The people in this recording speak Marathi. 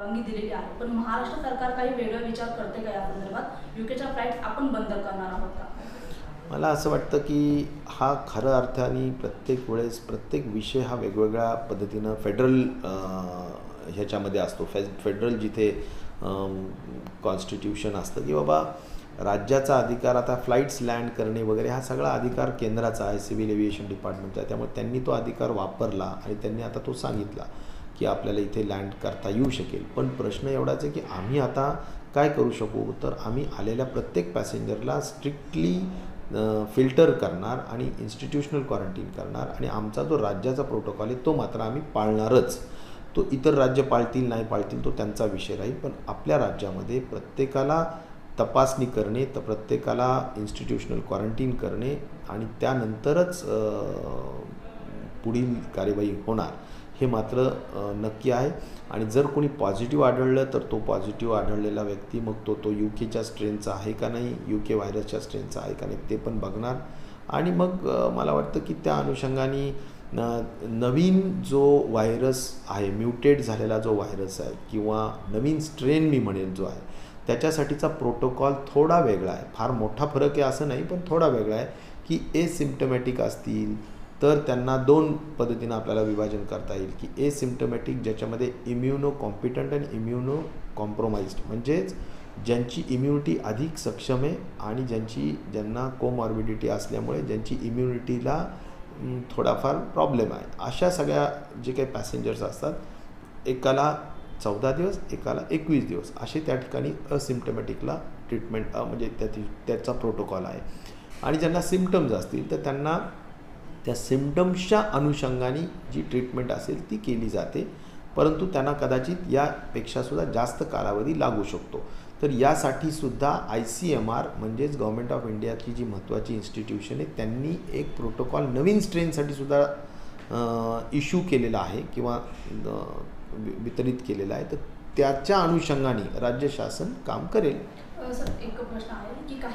परवानगी दिलेली आहे. पण महाराष्ट्र सरकार काही वेगळा विचार करते का या संदर्भात? युकेच्या फ्लाईट आपण बंद करणार आहोत का? मला असं वाटतं की हा खरं अर्थाने प्रत्येक वेळेस प्रत्येक विषय हा वेगवेगळ्या पद्धतीनं फेडरल ह्याच्यामध्ये असतो. फे फेडरल जिथे कॉन्स्टिट्यूशन असतं की बाबा राज्याचा अधिकार आता फ्लाईट्स लँड करणे वगैरे हा सगळा अधिकार केंद्राचा आहे. सिव्हिल एव्हिएशन डिपार्टमेंटचा त्यामुळे त्यांनी तो अधिकार वापरला आणि त्यांनी आता तो सांगितला. की आपल्याला इथे लँड करता येऊ शकेल. पण प्रश्न एवढाच आहे की आम्ही आता काय करू शकू? तर आम्ही आलेल्या प्रत्येक पॅसेंजरला स्ट्रिक्टली फिल्टर करणार आणि इन्स्टिट्यूशनल क्वारंटीन करणार आणि आमचा जो राज्याचा प्रोटोकॉल आहे तो मात्र आम्ही पाळणारच. तो इतर राज्य पाळतील नाही पाळतील तो त्यांचा विषय राहील. पण आपल्या राज्यामध्ये प्रत्येकाला तपासणी करणे तर प्रत्येकाला इन्स्टिट्यूशनल क्वारंटीन करणे आणि त्यानंतरच पुढील कार्यवाही होणार हे मात्र नक्की आहे. आणि जर कोणी पॉझिटिव्ह आढळलं तर तो पॉझिटिव्ह आढळलेला व्यक्ती मग तो तो यू केच्या स्ट्रेनचा आहे का नाही यू के व्हायरसच्या स्ट्रेनचा आहे का नाही ते पण बघणार. आणि मग मला वाटतं की त्या अनुषंगाने नवीन जो व्हायरस आहे म्युटेट झालेला जो व्हायरस आहे किंवा नवीन स्ट्रेन मी म्हणेल जो आहे त्याच्यासाठीचा प्रोटोकॉल थोडा वेगळा आहे. फार मोठा फरक आहे असं नाही पण थोडा वेगळा आहे की ए सिम्टमॅटिक असतील तर त्यांना दोन पद्धतीनं आपल्याला विभाजन करता येईल की ए सिम्टमॅटिक ज्याच्यामध्ये इम्युनो कॉम्पिटंट आणि इम्युनो कॉम्प्रोमाइज्ड म्हणजेच ज्यांची इम्युनिटी अधिक सक्षम आहे आणि ज्यांची ज्यांना कोमॉर्बिडिटी असल्यामुळे ज्यांची इम्युनिटीला थोडाफार प्रॉब्लेम आहे. अशा सगळ्या जे काही पॅसेंजर्स असतात एकाला चौदा दिवस एकाला एकवीस दिवस असे त्या ठिकाणी असिम्टमॅटिकला ट्रीटमेंट म्हणजे त्या त्याचा प्रोटोकॉल आहे. आणि ज्यांना सिम्टम्स असतील तर त्यांना त्या सिम्पटम्सच्या अनुषंगाने जी ट्रीटमेंट असेल ती केली जाते. परंतु त्यांना कदाचित यापेक्षासुद्धा जास्त कालावधी लागू शकतो. तर यासाठी सुद्धा आय सी एम आर म्हणजेच गव्हर्मेंट ऑफ इंडियाची जी महत्त्वाची इन्स्टिट्यूशन आहे त्यांनी एक प्रोटोकॉल नवीन स्ट्रेनसाठी सुद्धा इश्यू केलेला आहे किंवा वितरित केलेला आहे. तर त्याच्या अनुषंगाने राज्य शासन काम करेल. सर एक प्रश्न आहे की काही